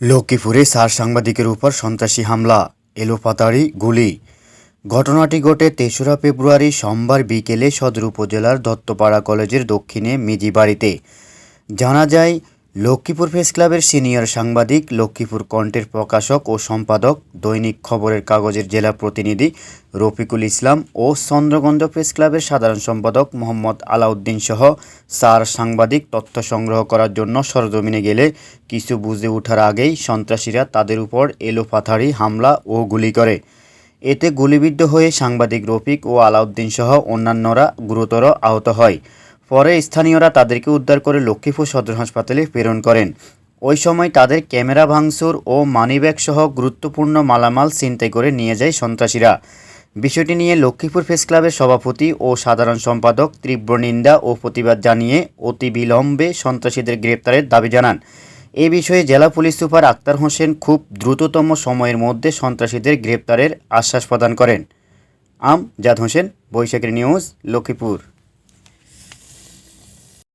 লক্ষ্মীপুরে সার সাংবাদিকের উপর সন্ত্রাসী হামলা, এলোপাতাড়ি গুলি। ঘটনাটি ঘটে তেসরা ফেব্রুয়ারি সোমবার বিকেলে সদর উপজেলার দত্তপাড়া কলেজের দক্ষিণে মিজি বাড়িতে জানা যায় লক্ষ্মীপুর প্রেস ক্লাবের সিনিয়র সাংবাদিক, লক্ষ্মীপুর কণ্ঠের প্রকাশক ও সম্পাদক, দৈনিক খবরের কাগজের জেলা প্রতিনিধি রফিকুল ইসলাম ও চন্দ্রগঞ্জ প্রেস ক্লাবের সাধারণ সম্পাদক মোহাম্মদ আলাউদ্দিন সহ চার সাংবাদিক তথ্য সংগ্রহ করার জন্য সরজমিনে গেলে কিছু বুঝে ওঠার আগেই সন্ত্রাসীরা তাদের উপর এলোপাথারি হামলা ও গুলি করে। এতে গুলিবিদ্ধ হয়ে সাংবাদিক রফিক ও আলাউদ্দিন সহ অন্যান্যরা গুরুতর আহত হয়। পরে স্থানীয়রা তাদেরকে উদ্ধার করে লক্ষ্মীপুর সদর হাসপাতালে প্রেরণ করেন। ওই সময় তাদের ক্যামেরা ভাঙচুর ও মানিব্যাগ সহ গুরুত্বপূর্ণ মালামাল ছিনতাই করে নিয়ে যায় সন্ত্রাসীরা। বিষয়টি নিয়ে লক্ষ্মীপুর প্রেস ক্লাবের সভাপতি ও সাধারণ সম্পাদক তীব্র নিন্দা ও প্রতিবাদ জানিয়ে অতি বিলম্বে সন্ত্রাসীদের গ্রেপ্তারের দাবি জানান। এ বিষয়ে জেলা পুলিশ সুপার আক্তার হোসেন খুব দ্রুততম সময়ের মধ্যে সন্ত্রাসীদের গ্রেপ্তারের আশ্বাস প্রদান করেন। আম জাদ হোসেন বৈশাখের নিউজ, লক্ষ্মীপুর।